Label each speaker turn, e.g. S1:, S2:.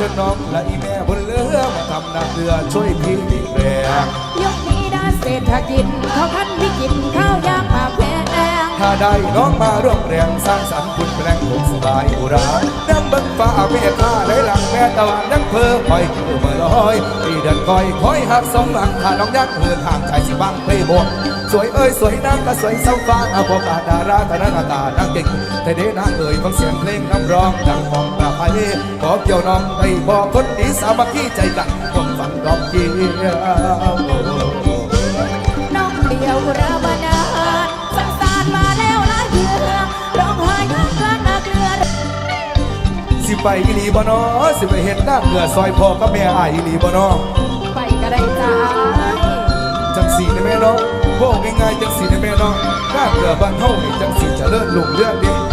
S1: ชิญน้องและอีแม่บนเรือมาทำนาเรือช่วยพี่ดีแรง
S2: ยกนี้ด้านเศรษฐกิจเขาคันพิจิตข้าวยากมาแพง
S1: ถ้าได้น้องมาร่วมแรงสร้างสรรค์คุณแปลงคงสบายอุราน้ำเบิ้งฟ้าเมฆข้าไหลหลังแม่ตะวันยังเพ้อคอยคิวมาลอยปีเดินคอยคอยหักสองหลังถ้าน้องยักเหินห่างใจสิบังเพลย์บน สวยเอ้ยสวยนางก็สวยเศร้าฟ้าอาภกาดาราตานาตานักเก่งแต่เดนางเอ่ยฟังเสียงเพลงน้ำร้องดังมองตาไพขอเกี่ยวน้องไปบอกคนดีสามัคคีใจกันต้องฟังดอกเกี่ยว
S2: ๆน้องเดียวระบนานสังสารมาแล้วหลายเดือนร้องไห้ข้างกลางนาเกลือ
S1: สิไปอีหลีบ่นอสิไปเห็นหน้าเกลือซอยพ่อกับแม่อายอีหลีบ่นอ
S2: ไปก็ได้จ้า
S1: จังสีในแม่น้อง พวกง่ายๆจังสีในแม่น้องหน้าเกลือบ้านเฮานี่จังสีจะเลิศลุงเลื่อดเดี